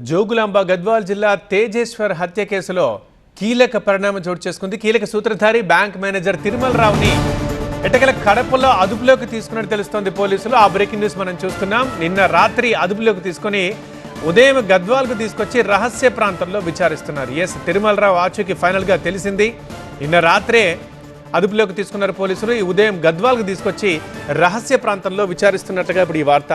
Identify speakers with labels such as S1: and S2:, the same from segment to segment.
S1: జోగులాంబ గద్వాల్ జిల్లా తేజేశ్వర్ హత్య కేసులో కీలక పరిణామం చోటు చేసుకుంది. కీలక సూత్రధారి బ్యాంక్ మేనేజర్ తిరుమల రావుని ఎటకల కడపలో అదుపులోకి తీసుకున్నట్టు తెలుస్తోంది పోలీసులు. ఆ బ్రేకింగ్ న్యూస్ మనం చూస్తున్నాం. నిన్న రాత్రి అదుపులోకి తీసుకొని ఉదయం గద్వాల్కు తీసుకొచ్చి రహస్య ప్రాంతంలో విచారిస్తున్నారు. ఎస్ తిరుమలరావు ఆచూకీ ఫైనల్గా తెలిసింది. నిన్న రాత్రే అదుపులోకి తీసుకున్నారు పోలీసులు. ఈ ఉదయం గద్వాల్కు తీసుకొచ్చి రహస్య ప్రాంతంలో విచారిస్తున్నట్టుగా ఇప్పుడు ఈ వార్త.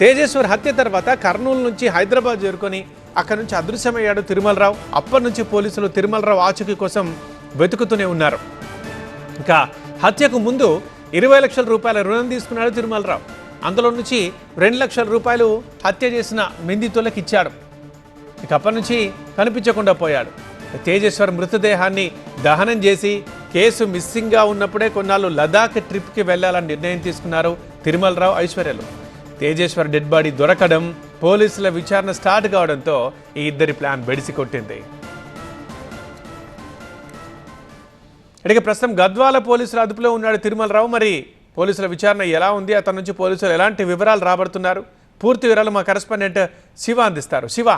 S1: తేజేశ్వర్ హత్య తర్వాత కర్నూలు నుంచి హైదరాబాద్ చేరుకొని అక్కడి నుంచి అదృశ్యమయ్యాడు తిరుమలరావు. అప్పటి నుంచి పోలీసులు తిరుమలరావు ఆచూకీ కోసం వెతుకుతూనే ఉన్నారు. ఇంకా హత్యకు ముందు ఇరవై లక్షల రూపాయల రుణం తీసుకున్నాడు తిరుమలరావు. అందులో నుంచి రెండు లక్షల రూపాయలు హత్య చేసిన నిందితులకు ఇచ్చాడు. ఇక అప్పటి నుంచి కనిపించకుండా పోయాడు. తేజేశ్వర్ మృతదేహాన్ని దహనం చేసి కేసు మిస్సింగ్గా ఉన్నప్పుడే కొన్నాళ్ళు లదాఖ్ ట్రిప్కి వెళ్ళాలని నిర్ణయం తీసుకున్నారు తిరుమలరావు ఐశ్వర్యలు. తేజేశ్వర్ డెడ్ బాడీ దొరకడం పోలీసుల విచారణ స్టార్ట్ కావడంతో ఈ ఇద్దరి ప్లాన్ బెడిసి కొట్టింది ఇక ప్రస్తుతం గద్వాల పోలీసుల అదుపులో ఉన్నాడు తిరుమలరావు. మరి పోలీసుల విచారణ ఎలా ఉంది? అతని నుంచి పోలీసులు ఎలాంటి వివరాలు రాబడుతున్నారు? పూర్తి వివరాలు మా కరెస్పాండెంట్ శివ అందిస్తారు. శివ!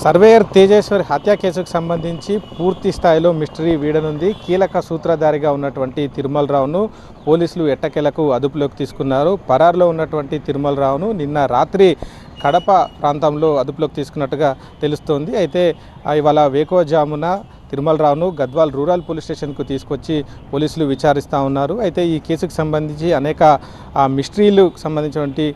S2: సర్వేయర్ తేజేశ్వరి హత్య కేసుకు సంబంధించి పూర్తి స్థాయిలో మిస్టరీ వీడనుంది. కీలక సూత్రధారిగా ఉన్నటువంటి తిరుమలరావును పోలీసులు ఎట్టకేలకు అదుపులోకి తీసుకున్నారు. పరారులో ఉన్నటువంటి తిరుమలరావును నిన్న రాత్రి కడప ప్రాంతంలో అదుపులోకి తీసుకున్నట్టుగా తెలుస్తోంది. అయితే ఇవాళ వేకోజామున తిరుమలరావును గద్వాల్ రూరల్ పోలీస్ స్టేషన్కు తీసుకొచ్చి పోలీసులు విచారిస్తూ ఉన్నారు. అయితే ఈ కేసుకు సంబంధించి అనేక మిస్టరీలు సంబంధించినటువంటి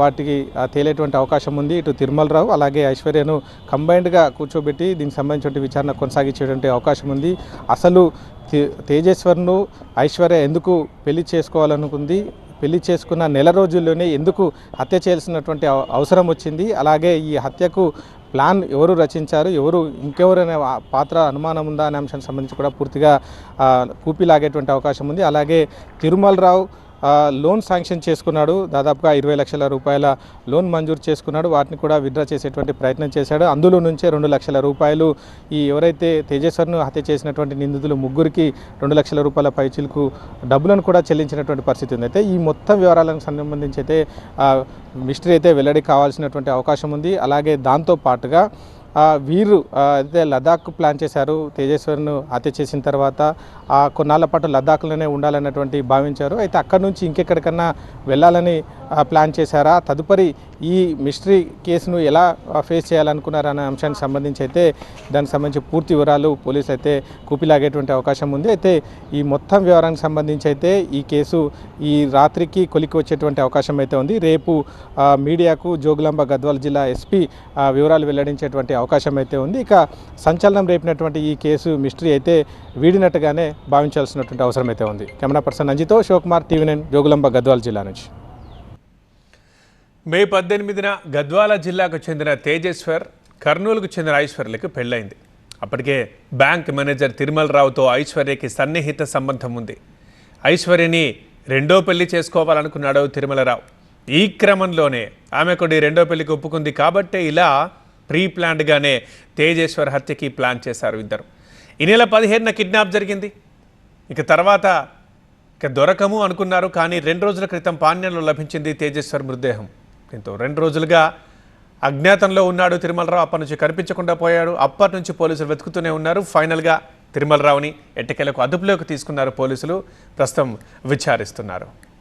S2: వాటికి తేలేటువంటి అవకాశం ఉంది. ఇటు తిరుమలరావు అలాగే ఐశ్వర్యను కంబైన్డ్గా కూర్చోబెట్టి దీనికి సంబంధించిన విచారణ కొనసాగించేటువంటి అవకాశం ఉంది. అసలు తేజేశ్వర్ను ఐశ్వర్య ఎందుకు పెళ్ళి చేసుకోవాలనుకుంది? పెళ్ళి చేసుకున్న నెల రోజుల్లోనే ఎందుకు హత్య చేయాల్సినటువంటి అవసరం వచ్చింది. అలాగే ఈ హత్యకు ప్లాన్ ఎవరు రచించారు ఎవరు ఇంకెవరైనా పాత్ర అనుమానం ఉందా అనే అంశానికి సంబంధించి కూడా పూర్తిగా ఆ, కూపిలాగేటువంటి అవకాశం ఉంది. అలాగే తిరుమలరావు లోన్ శాంక్షన్ చేసుకున్నాడు. దాదాపుగా ఇరవై లక్షల రూపాయల లోన్ మంజూరు చేసుకున్నాడు. వాటిని కూడా విత్డ్రా చేసేటువంటి ప్రయత్నం చేశాడు. అందులో నుంచే రెండు లక్షల రూపాయలు ఈ ఎవరైతే తేజేశ్వర్ను హత్య చేసినటువంటి నిందితులు ముగ్గురికి రెండు లక్షల రూపాయల పైచిలకు డబ్బులను కూడా చెల్లించినటువంటి పరిస్థితి ఉంది. అయితే ఈ మొత్తం వివరాలకు సంబంధించి అయితే మిస్టరీ అయితే వెల్లడి కావాల్సినటువంటి అవకాశం ఉంది. అలాగే దాంతో పాటుగా వీరు అయితే లదాఖ్ ప్లాన్ చేశారు తేజేశ్వర్ను హత్య చేసిన తర్వాత ఆ కొన్నాళ్ళ పాటు లదాఖ్లోనే ఉండాలన్నటువంటి భావించారు. అయితే అక్కడి నుంచి ఇంకెక్కడికన్నా వెళ్ళాలని ప్లాన్ చేశారా? తదుపరి ఈ మిస్టరీ కేసును ఎలా ఫేస్ చేయాలనుకున్నారనే అంశానికి సంబంధించి అయితే దానికి సంబంధించి పూర్తి వివరాలు పోలీసు అయితే కూపిలాగేటువంటి అవకాశం ఉంది. అయితే ఈ మొత్తం వివరానికి సంబంధించి అయితే ఈ కేసు ఈ రాత్రికి కొలికి వచ్చేటువంటి అవకాశం అయితే ఉంది. రేపు మీడియాకు జోగులాంబ గద్వాల జిల్లా ఎస్పీ వివరాలు వెల్లడించేటువంటి అవకాశం అయితే ఉంది. ఇక సంచలనం రేపినటువంటి ఈ కేసు మిస్టరీ అయితే వీడినట్టుగానే భావించాల్సినటువంటి అవసరం అయితే ఉంది. కెమెరా పర్సన్ అంజితో శివకుమార్ టీవీ నైన్ జోగులాంబ గద్వాల జిల్లా నుంచి.
S1: మే పద్దెనిమిదిన గద్వాల జిల్లాకు చెందిన తేజేశ్వర్ కర్నూలుకు చెందిన ఐశ్వర్యలకు పెళ్ళైంది అప్పటికే బ్యాంక్ మేనేజర్ తిరుమలరావుతో ఐశ్వర్యకి సన్నిహిత సంబంధం ఉంది. ఐశ్వర్యని రెండో పెళ్ళి చేసుకోవాలనుకున్నాడు తిరుమలరావు ఈ క్రమంలోనే ఆమె కొన్ని రెండో పెళ్ళికి ఒప్పుకుంది కాబట్టే ఇలా ప్రీ ప్లాన్డ్గానే తేజేశ్వర్ హత్యకి ప్లాన్ చేశారు ఇద్దరు. ఈ నెల పదిహేనున కిడ్నాప్ జరిగింది. ఇక తర్వాత ఇక దొరకము అనుకున్నారు కానీ రెండు రోజుల క్రితం పాణ్యంలో లభించింది తేజేశ్వర్ మృతదేహం. దీంతో రెండు రోజులుగా అజ్ఞాతంలో ఉన్నాడు తిరుమలరావు. అప్పటి నుంచి కనిపించకుండా పోయాడు. అప్పటి నుంచి పోలీసులు వెతుకుతూనే ఉన్నారు. ఫైనల్గా తిరుమలరావుని ఎట్టకేలకు అదుపులోకి తీసుకున్నారు పోలీసులు. ప్రస్తుతం విచారిస్తున్నారు.